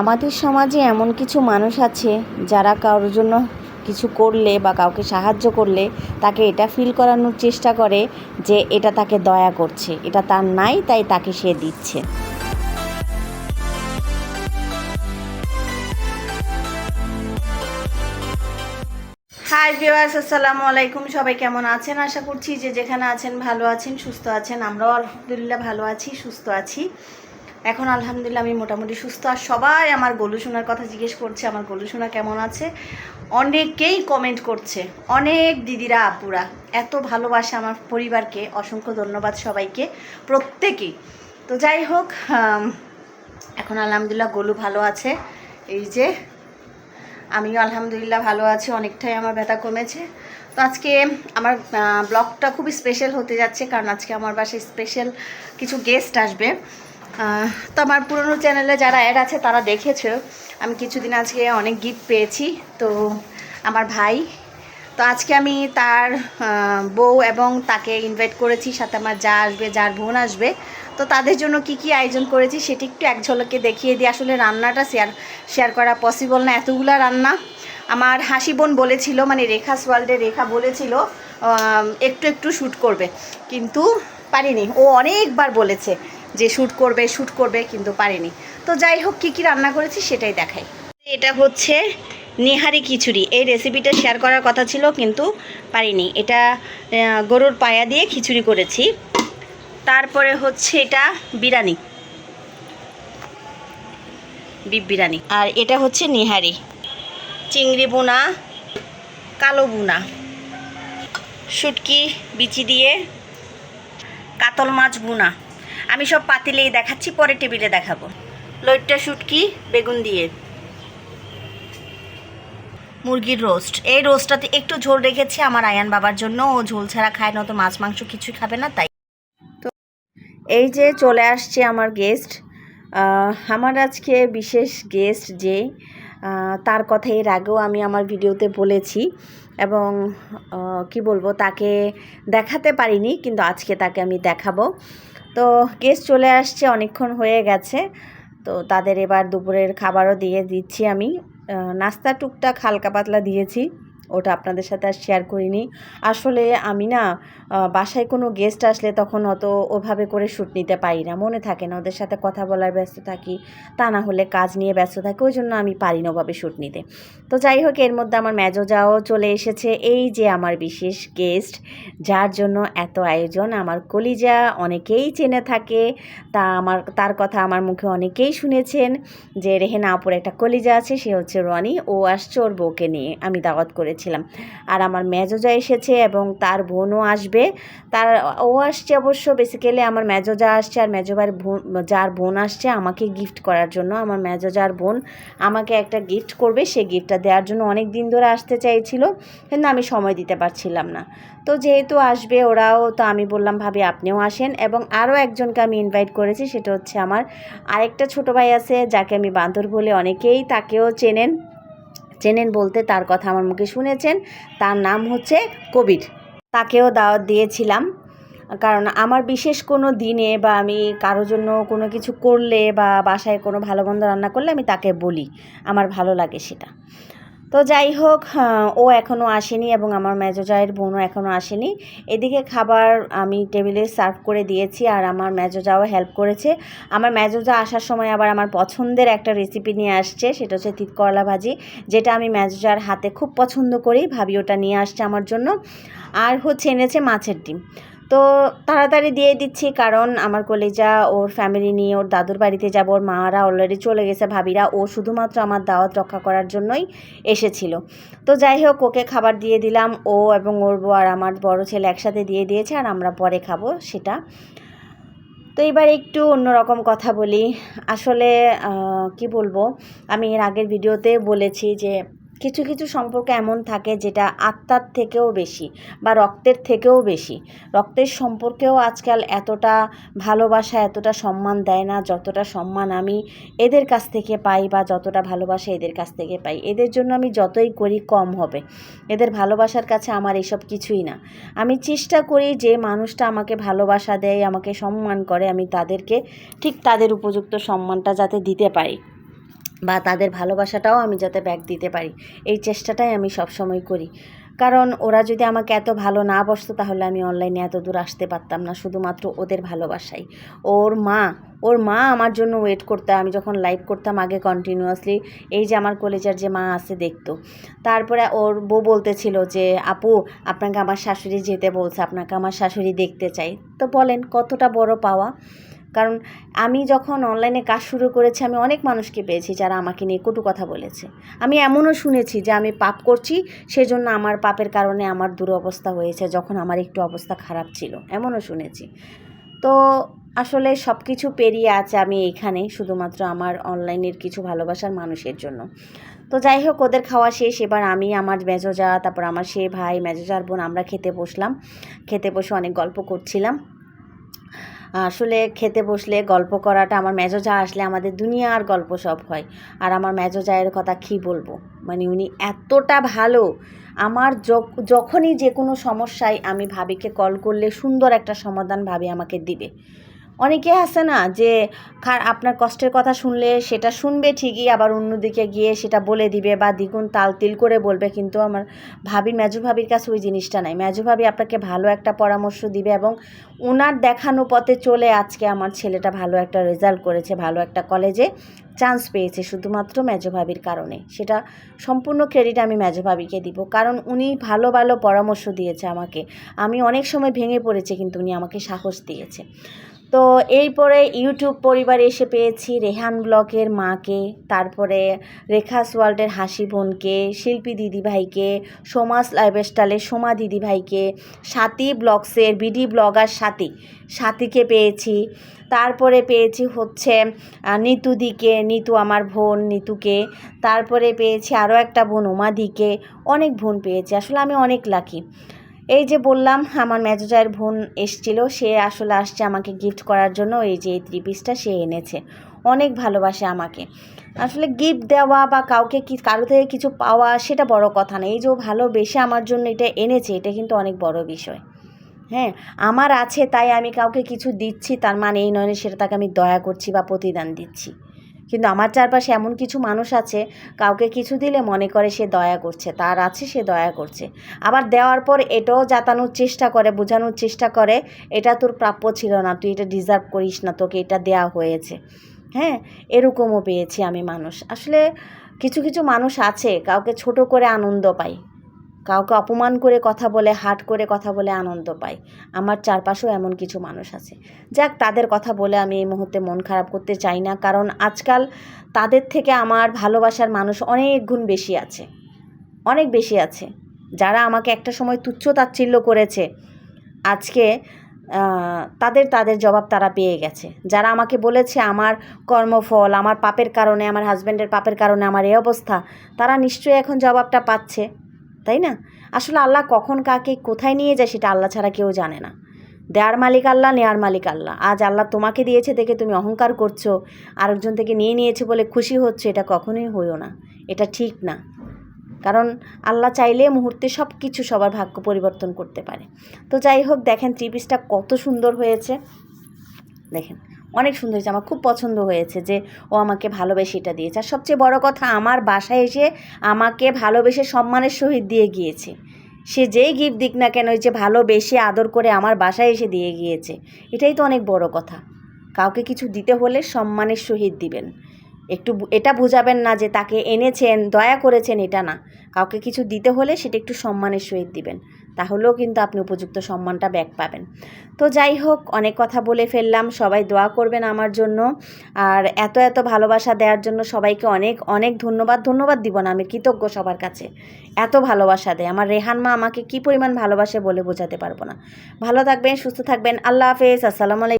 আমাদের সমাজে এমন কিছু মানুষ আছে যারা কারোর জন্য কিছু করলে বা কাউকে সাহায্য করলে তাকে এটা ফিল করানোর চেষ্টা করে যে এটা তাকে দয়া করছে। এটা তার নাই, তাই তাকে সে দিচ্ছে। হাই ভিউয়ার্স আসসালামু আলাইকুম। সবাই কেমন আছেন? আশা করছি যে যেখানে আছেন ভালো আছেন, সুস্থ আছেন। আমরাও আলহামদুলিল্লাহ ভালো আছি, সুস্থ আছি। এখন আলহামদুলিল্লাহ আমি মোটামুটি সুস্থ, আর সবাই আমার গলু শোনার কথা জিজ্ঞেস করছে, আমার গলু শোনা কেমন আছে? অনেকেই কমেন্ট করছে, অনেক দিদিরা, আপুরা, এত ভালোবাসে আমার পরিবারকে, অসংখ্য ধন্যবাদ সবাইকে, প্রত্যেকেই। তো যাই হোক এখন আলহামদুলিল্লাহ গলু ভালো আছে, এই যে আমিও আলহামদুলিল্লাহ ভালো আছি, অনেকটাই আমার ব্যথা কমেছে। তো আজকে আমার ব্লগটা খুবই স্পেশাল হতে যাচ্ছে, কারণ আজকে আমার বাসায় স্পেশাল কিছু গেস্ট আসবে। তো আমার পুরনো চ্যানেলে যারা অ্যাড আছে, তারা দেখেছে। আমি কিছুদিন আজকে অনেক গিফট পেয়েছি। তো আমার ভাই, তো আজকে আমি তার বউ এবং তাকে ইনভাইট করেছি, সাথে আমার যা আসবে, যার বোন আসবে। তো তাদের জন্য কি কি আয়োজন করেছি, সেটি একটু এক ঝলকে দেখিয়ে দিই। আসলে রান্নাটা শেয়ার শেয়ার করা পসিবল না, এতগুলা রান্না। আমার হাসি বোন বলেছিল মানে রেখা ওয়ার্ল্ডে রেখা বলেছিল একটু একটু শ্যুট করবে। কিন্তু পারিনি। ও অনেকবার বলেছে যে শ্যুট করবে শ্যুট করবে কিন্তু পারিনি। তো যাই হোক, কী কী রান্না করেছি সেটাই দেখাই। এটা হচ্ছে নিহারি খিচুড়ি। এই রেসিপিটা শেয়ার করার কথা ছিল কিন্তু পারিনি। এটা গরুর পায়া দিয়ে খিচুড়ি করেছি। তারপরে হচ্ছে এটা বিরিয়ানি। বিপ বিরিয়ানি। আর এটা হচ্ছে নিহারি। চিংড়ি বোনা কালো বোনা শুটকি, বিচি দিয়ে কাতল মাছ বোনা আমি সব পাতিলেই দেখাচ্ছি পরে টেবিলে দেখাবো। লইট্টা শুটকি বেগুন দিয়ে। মুরগির রোস্ট। এই রোস্টটাতে একটু ঝোল রেখেছি আমার আয়ান বাবার জন্য। ও ঝোল ছাড়া খায় না তো মাছ মাংস কিছুই খাবে না তাই। তো এই যে চলে আসছে আমার গেস্ট। আমার আজকে বিশেষ গেস্ট যে তার কথা এর আগেও আমি আমার ভিডিওতে বলেছি। এবং কি বলব তাকে দেখাতে পারিনি কিন্তু আজকে তাকে আমি দেখাবো। তো কেস চলে আসছে, অনেকক্ষণ হয়ে গেছে। তো তাদের এবার দুপুরের খাবারও দিয়ে দিচ্ছি আমি। নাস্তা টুকটাক হালকা পাতলা দিয়েছি। ওটা আপনাদের সাথে আর শেয়ার করিনি। আসলে আমি না বাসায় কোনো গেস্ট আসলে তখন অত ওভাবে করে শ্যুট নিতে পারি না। মনে থাকে না ওদের সাথে কথা বলার ব্যস্ত থাকি, তা না হলে কাজ নিয়ে ব্যস্ত থাকি, ওই জন্য আমি পারি না ওভাবে শ্যুট নিতে। তো যাই হোক, এর মধ্যে আমার মেজোজাও চলে এসেছে। এই যে আমার বিশেষ গেস্ট যার জন্য এত আয়োজন, আমার কলিজা অনেকেই চেনে থাকে, তা আমার, তার কথা আমার মুখে অনেকেই শুনেছেন যে রেহেনা আপুর একটা কলিজা আছে, সে হচ্ছে রনি, ও আসছে ওর বউকে নিয়ে। আমি দাওয়াত করেছিলাম। আর আমার মেজোজা এসেছে এবং তার বোনও আসবে, তার ও আসছে অবশ্য বেসিক্যালি আমার মেজোজা আসছে আর মেজোবার বোন, যার বোন আসছে আমাকে গিফট করার জন্য। আমার মেজোজার বোন আমাকে একটা গিফট করবে সেই গিফটটা দেওয়ার জন্য অনেক দিন ধরে আসতে চাইছিল, কিন্তু আমি সময় দিতে পারছিলাম না। তো যেহেতু আসবে ওরাও, তো আমি বললাম, ভাবি, আপনিও আসেন। এবং আরও একজনকে আমি ইনভাইট করেছি, সেটা হচ্ছে আমার আরেকটা ছোট ভাই আছে, যাকে আমি বান্দর বলে অনেকেই তাকেও চেনেন। চেনেন বলতে তার কথা আমার মুখে শুনেছেন। তার নাম হচ্ছে কবির। তাকেও দাওয়াত দিয়েছিলাম। কারণ আমার বিশেষ কোনো দিনে বা আমি কারও জন্য কোনো কিছু করলে বা বাসায় কোনো ভালো মন্দ রান্না করলে আমি তাকে বলি। আমার ভালো লাগে সেটা। তো যাই হোক ও এখনও আসেনি এবং আমার মেজোজায়ের বোনও এখনও আসেনি। এদিকে খাবার আমি টেবিলে সার্ভ করে দিয়েছি আর আমার মেজোজাও হেল্প করেছে। আমার মেজোজা আসার সময় আবার আমার পছন্দের একটা রেসিপি নিয়ে আসছে, সেটা হচ্ছে তিত করলা ভাজি, যেটা আমি মেজোজার হাতে খুব পছন্দ করি ভাবি ওটা নিয়ে আসছে আমার জন্য। আর হচ্ছে এনেছে মাছের ডিম। তো তাড়াতাড়ি দিয়ে দিচ্ছি কারণ আমার কলেজা, ওর ফ্যামিলি নিয়ে, ওর দাদুর বাড়িতে যাব, ওর মারা অলরেডি চলে গেছে, ভাবিরা। ও শুধুমাত্র আমার দাওয়াত রক্ষা করার জন্যই এসেছিল। তো যাই হোক, ওকে খাবার দিয়ে দিলাম। ও এবং ওর আর আমার বড় ছেলে একসাথে দিয়ে দিয়েছে আর আমরা পরে খাব সেটা। তো এবার একটু অন্যরকম কথা বলি। আসলে কি বলব? আমি এর আগের ভিডিওতে বলেছি যে কিছু কিছু সম্পর্ক এমন থাকে যেটা আত্মার থেকেও বেশি বা রক্তের থেকেও বেশি। রক্তের সম্পর্কেও আজকাল এতটা ভালোবাসা, এতটা সম্মান দেয় না যতটা সম্মান আমি এদের কাছ থেকে পাই বা যতটা ভালোবাসা এদের কাছ থেকে পাই। এদের জন্য আমি যতই করি কম হবে। এদের ভালোবাসার কাছে আমার এসব কিছুই না। আমি চেষ্টা করি যে মানুষটা আমাকে ভালোবাসা দেয়, আমাকে সম্মান করে, আমি তাদেরকে ঠিক তাদের উপযুক্ত সম্মানটা যাতে দিতে পারি। বা তাদের ভালোবাসাটাও আমি যাতে ব্যাক দিতে পারি। এই চেষ্টাটাই আমি সবসময় করি। কারণ ওরা যদি আমাকে এত ভালো না বসতো, তাহলে আমি অনলাইনে এত দূর আসতে পারতাম না। শুধুমাত্র ওদের ভালোবাসাই। ওর মা ওর মা আমার জন্য ওয়েট করতে। আমি যখন লাইভ করতাম আগে কন্টিনিউয়াসলি এই যে আমার কলেজের যে মা আছে দেখতো। তারপরে ওর বউ বলতেছিল যে, আপু, আপনাকে আমার শাশুড়ি যেতে বলছে। আপনাকে আমার শাশুড়ি দেখতে চাই। তো বলেন, কতটা বড় পাওয়া। কারণ আমি যখন অনলাইনে কাজ শুরু করেছি, আমি অনেক মানুষকে পেয়েছি যারা আমাকে নিয়ে কটু কথা বলেছে। আমি এমনও শুনেছি যে আমি পাপ করছি, সেজন্য আমার পাপের কারণে আমার দুরবস্থা হয়েছে যখন আমার একটু অবস্থা খারাপ ছিল। এমনও শুনেছি। তো আসলে সব কিছু পেরিয়ে আছে আমি এখানে, শুধুমাত্র আমার অনলাইনের কিছু ভালোবাসার মানুষের জন্য। তো যাই হোক, ওদের খাওয়া শেষ। এবার আমি, আমার মেজোজা তারপর আমার সে ভাই মেজোজার বোন, আমরা খেতে বসলাম। খেতে বসে অনেক গল্প করছিলাম। আসলে খেতে বসলে গল্প করাটা আমার মেজজা আসলে আমাদের দুনিয়ার গল্প সব হয়। আর আমার মেজজায়ের কথা কী বলব? মানে উনি এতটা ভালো। আমার যখ- যখনই যে কোনো সমস্যায় আমি ভাবিকে কল করলে সুন্দর একটা সমাধান ভাবি আমাকে দিবে। অনেকে আছে না যে আপনার কষ্টের কথা শুনলে সেটা শুনবে ঠিকই, আবার অন্যদিকে গিয়ে সেটা বলে দিবে বা দ্বিগুণ তাল তিল করে বলবে, কিন্তু আমার ভাবি, মেজু ভাবির কাছে ওই জিনিসটা নাই। মেজু ভাবি আপনাকে ভালো একটা পরামর্শ দিবে এবং ওনার দেখানো পথে চলে আজকে আমার ছেলেটা ভালো একটা রেজাল্ট করেছে, ভালো একটা কলেজে চান্স পেয়েছে, শুধুমাত্র মেজো ভাবির কারণে। সেটা সম্পূর্ণ ক্রেডিট আমি মেজো ভাবিকে দিব, কারণ উনি ভালো ভালো পরামর্শ দিয়েছে আমাকে। আমি অনেক সময় ভেঙে পড়েছি, কিন্তু উনি আমাকে সাহস দিয়েছে। তো এই পরে ইউটিউব পরিবারে এসে পেয়েছি রেহান ব্লকের মাকে, তারপরে রেখাস ওয়ার্ল্ডের হাসি বোনকে, শিল্পী দিদিভাইকে সোমাস লাইফস্টাইলের সোমা দিদিভাইকে সাথী ব্লগসের বিডি ব্লগার সাথী, সাথীকে পেয়েছি। তারপরে পেয়েছি হচ্ছে নিতুদিকে নিতু আমার বোন নিতুকে। তারপরে পেয়েছি আরও একটা বোন উমাদিকে অনেক বোন পেয়েছি। আসলে আমি অনেক লাকি এই যে বললাম, আমার মেজোজায়ের বোন এসছিল, সে আসলে আসছে আমাকে গিফট করার জন্য, এই যে এই থ্রি পিসটা সে এনেছে। অনেক ভালোবাসে আমাকে। আসলে গিফট দেওয়া বা কাউকে কি, কারও থেকে কিছু পাওয়া, সেটা বড় কথা না। এই যে ভালোবেসে আমার জন্য এটা এনেছে, এটা কিন্তু অনেক বড় বিষয়। হ্যাঁ আমার আছে, তাই আমি কাউকে কিছু দিচ্ছি, তার মানে এই নয় সেটা তাকে আমি দয়া করছি বা প্রতিদান দিচ্ছি। কিন্তু আমার চারপাশে এমন কিছু মানুষ আছে, কাউকে কিছু দিলে মনে করে সে দয়া করছে, তার আছে সে দয়া করছে। আবার দেওয়ার পর এটাও জাতানোর চেষ্টা করে, বোঝানোর চেষ্টা করে, এটা তোর প্রাপ্য ছিল না, তুই এটা ডিজার্ভ করিস না, তোকে এটা দেয়া হয়েছে। হ্যাঁ এরকমও পেয়েছি আমি মানুষ। আসলে কিছু কিছু মানুষ আছে, কাউকে ছোট করে আনন্দ পায়। কাউকে অপমান করে কথা বলে, হাট করে কথা বলে আনন্দ পায়। আমার চারপাশেও এমন কিছু মানুষ আছে। যাক, তাদের কথা বলে আমি এই মুহূর্তে মন খারাপ করতে চাই না, কারণ আজকাল তাদের থেকে আমার ভালোবাসার মানুষ অনেক গুণ বেশি আছে। অনেক বেশি আছে। যারা আমাকে একটা সময় তুচ্ছ তাচ্ছিল্য করেছে, আজকে তাদের তাদের জবাব তারা পেয়ে গেছে। যারা আমাকে বলেছে, আমার কর্মফল, আমার পাপের কারণে, আমার হাজব্যান্ডের পাপের কারণে আমার এই অবস্থা, তারা নিশ্চয়ই এখন জবাবটা পাচ্ছে। তাই না? আসলে আল্লাহ কখন কাকে কোথায় নিয়ে যায় সেটা আল্লাহ ছাড়া কেউ জানে না। দেয়ার মালিক আল্লাহ, নেয়ার মালিক আল্লাহ। আজ আল্লাহ তোমাকে দিয়েছে দেখে তুমি অহংকার করছ, আরেকজন থেকে নিয়ে নিয়েছে বলে খুশি হচ্ছে, এটা কখনোই হইও না। এটা ঠিক না। কারণ আল্লাহ চাইলে মুহূর্তে সব কিছু সবার ভাগ্য পরিবর্তন করতে পারে। তো যাই হোক, দেখেন থ্রি পিসটা কত সুন্দর হয়েছে। দেখেন অনেক সুন্দর হয়েছে। আমার খুব পছন্দ হয়েছে যে ও আমাকে ভালোবেসে এটা দিয়েছে। আর সবচেয়ে বড় কথা, আমার বাসায় এসে আমাকে ভালোবেসে সম্মানের সহিত দিয়ে গিয়েছে। সে যেই গিফট দিক না কেন যে ভালোবেসে, আদর করে আমার বাসায় এসে দিয়ে গিয়েছে। এটাই তো অনেক বড় কথা। কাউকে কিছু দিতে হলে সম্মানের সহিত দিবেন। একটু এটা বোঝাবেন না যে তাকে এনেছেন, দয়া করেছেন, এটা না। কাউকে কিছু দিতে হলে সেটা একটু সম্মানের সহিত দিবেন। তাহলেও কিন্তু আপনি উপযুক্ত সম্মানটা ব্যাক পাবেন। তো যাই হোক, অনেক কথা বলে ফেললাম, সবাই দোয়া করবেন আমার জন্য। আর এত এত ভালোবাসা দেওয়ার জন্য সবাইকে অনেক অনেক ধন্যবাদ। ধন্যবাদ দিব না, আমি কৃতজ্ঞ সবার কাছে। এত ভালোবাসা দেয়। আমার রেহান মা আমাকে কি পরিমাণ ভালোবাসে বলে বোঝাতে পারব না। ভালো থাকবেন, সুস্থ থাকবেন। আল্লাহ হাফেজ, আসসালামু আলাইকুম।